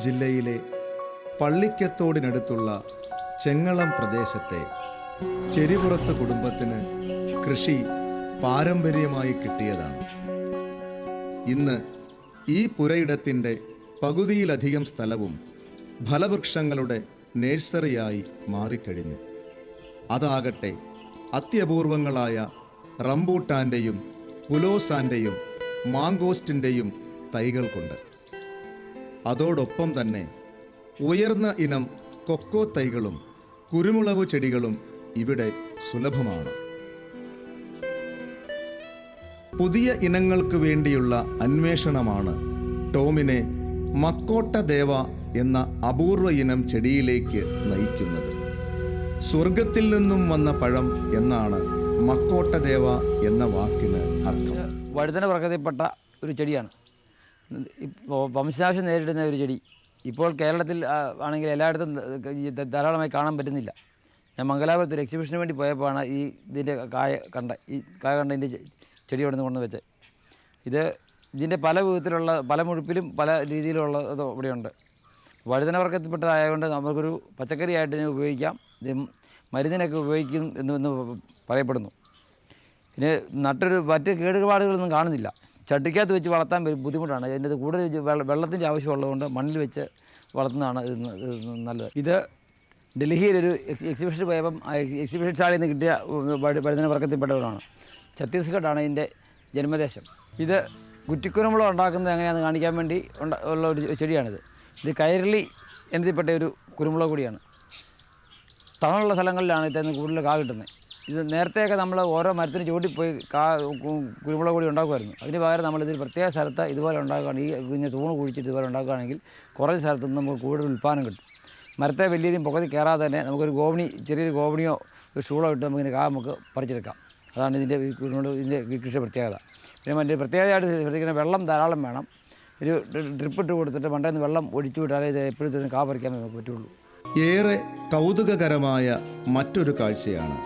ജില്ലയിലെ പള്ളിക്കത്തോടിനടുത്തുള്ള ചെങ്ങളം പ്രദേശത്തെ ചെരിപുറത്ത് കുടുംബത്തിന് കൃഷി പാരമ്പര്യമായി കിട്ടിയതാണ്. ഇന്ന് ഈ പുരയിടത്തിന്റെ പകുതിയിലധികം സ്ഥലവും ഫലവൃക്ഷങ്ങളുടെ നേഴ്സറിയായി മാറിക്കഴിഞ്ഞു. അതാകട്ടെ അത്യപൂർവങ്ങളായ റംബൂട്ടാന്റെയും പുലോസാന്റെയും മാങ്കോസ്റ്റിന്റെയും തൈകൾ കൊണ്ട്. അതോടൊപ്പം തന്നെ ഉയർന്ന ഇനം കൊക്കോ തൈകളും കുരുമുളക് ചെടികളും ഇവിടെ സുലഭമാണ്. പുതിയ ഇനങ്ങൾക്ക് വേണ്ടിയുള്ള അന്വേഷണമാണ് ടോമിനെ മക്കോട്ട ദേവ എന്ന അപൂർവ ഇനം ചെടിയിലേക്ക് നയിക്കുന്നത്. സ്വർഗത്തിൽ നിന്നും വന്ന പഴം എന്നാണ് മക്കോട്ട ദേവ എന്ന വാക്കിന് അർത്ഥം. വഴുതന പ്രകൃതിപ്പെട്ട ഒരു ചെടിയാണ്. ഇപ്പോൾ വംശനാശം നേരിടുന്ന ഒരു ചെടി. ഇപ്പോൾ കേരളത്തിൽ ആണെങ്കിൽ എല്ലായിടത്തും ധാരാളമായി കാണാൻ പറ്റുന്നില്ല. ഞാൻ മംഗലാപുരത്ത് ഒരു എക്സിബിഷന് വേണ്ടി പോയപ്പോഴാണ് ഈ ഇതിന്റെ കായ കണ്ട ഈ കായ കണ്ട ഇതിന്റെ ചെടി ഇവിടെ നിന്ന് കൊണ്ടു വെച്ചത്. ഇത് ഇതിന്റെ പല വിധത്തിലുള്ള പല മുഴുപ്പിലും പല രീതിയിലുള്ള ഇത് ഇവിടെയുണ്ട്. വഴുതന വർഗത്തിൽപ്പെട്ടതായതുകൊണ്ട് നമുക്കൊരു പച്ചക്കറിയായിട്ട് ഇതിനെ ഉപയോഗിക്കാം. ഇത് മരുന്നിനൊക്കെ ഉപയോഗിക്കും എന്ന് പറയപ്പെടുന്നു. പിന്നെ നട്ടൊരു മറ്റ് കേടുപാടുകളൊന്നും കാണുന്നില്ല. ചട്ടിക്കകത്ത് വെച്ച് വളർത്താൻ ബുദ്ധിമുട്ടാണ്. അതിന്റെ അത് കൂടുതൽ വെള്ളത്തിന്റെ ആവശ്യമുള്ളതുകൊണ്ട് മണ്ണിൽ വെച്ച് വളർത്തുന്നതാണ് ഇത് നല്ലത്. ഇത് ഡൽഹിയിലൊരു എക്സ് എക്സിബിഷൻ പോയപ്പം എക്സിബിഷൻ സ്റ്റാളിൽ നിന്ന് കിട്ടിയ വരുന്ന വർഗത്തിൽപ്പെട്ടവരാണ്. ഛത്തീസ്ഗഡാണ് ഇതിന്റെ ജന്മദേശം. ഇത് കുറ്റിക്കുരുമുളക് ഉണ്ടാക്കുന്നത് എങ്ങനെയാണെന്ന് കാണിക്കാൻ വേണ്ടി ഉള്ള ഒരു ചെടിയാണിത്. ഇത് കൈരളി എന്നതിൽപ്പെട്ട ഒരു കുരുമുളക് കൂടിയാണ്. തണലുള്ള സ്ഥലങ്ങളിലാണ് ഇതിന് കൂടുതൽ കാ കിട്ടുന്നത്. ഇത് നേരത്തെയൊക്കെ നമ്മൾ ഓരോ മരത്തിന് ചൂട്ടി പോയി കാ കുരുമുളക് പൊടി ഉണ്ടാക്കുമായിരുന്നു. അതിന് പകരം നമ്മൾ ഇതിൽ പ്രത്യേക സ്ഥലത്ത് ഇതുപോലെ ഉണ്ടാക്കുകയാണ്. ഈ കുഞ്ഞ് തൂണ് കുഴിച്ചിട്ട് ഇതുപോലെ ഉണ്ടാക്കുകയാണെങ്കിൽ കുറച്ച് സ്ഥലത്ത് നിന്ന് നമുക്ക് കൂടുതൽ ഉൽപ്പാദനം കിട്ടും. മരത്തെ വലിയതും പൊക്കത്തിൽ കയറാതെ തന്നെ നമുക്കൊരു ഗോവണി ചെറിയൊരു ഗോവണിയോ ഒരു ഷൂളോ ഇട്ട് നമുക്കിങ്ങനെ കാ നമുക്ക് പറിച്ചെടുക്കാം. അതാണ് ഇതിന്റെ ഇതിന്റെ കൃഷിയുടെ കൃഷി പ്രത്യേകത. പിന്നെ മറ്റേ പ്രത്യേകതയായിട്ട് ശ്രദ്ധിക്കുന്ന വെള്ളം ധാരാളം വേണം. ഒരു ഡ്രിപ്പ് ഇട്ട് കൊടുത്തിട്ട് മണ്ടയിൽ നിന്ന് വെള്ളം ഒഴിച്ചു വിട്ടാലേ ഇത് എപ്പോഴും കാ പറിക്കാൻ നമുക്ക് പറ്റുള്ളൂ. ഏറെ കൗതുകകരമായ മറ്റൊരു കാഴ്ചയാണ്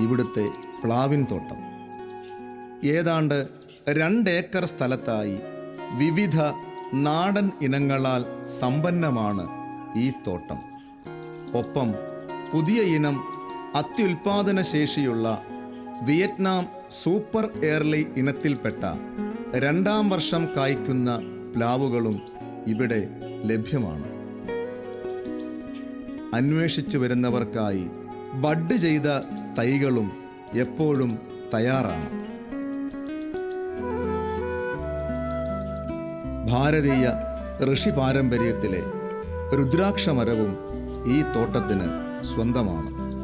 ഇവിടുത്തെ പ്ലാവിൻ തോട്ടം. ഏതാണ്ട് രണ്ടേക്കർ സ്ഥലത്തായി വിവിധ നാടൻ ഇനങ്ങളാൽ സമ്പന്നമാണ് ഈ തോട്ടം. ഒപ്പം പുതിയ ഇനം അത്യുൽപാദന ശേഷിയുള്ള വിയറ്റ്നാം സൂപ്പർ എയർലി ഇനത്തിൽപ്പെട്ട രണ്ടാം വർഷം കായ്ക്കുന്ന പ്ലാവുകളും ഇവിടെ ലഭ്യമാണ്. അന്വേഷിച്ചു വരുന്നവർക്കായി ബഡ് ചെയ്ത തൈകളും എപ്പോഴും തയ്യാറാണ്. ഭാരതീയ ഋഷി പാരമ്പര്യത്തിലെ രുദ്രാക്ഷമരവും ഈ തോട്ടത്തിന് സ്വന്തമാണ്.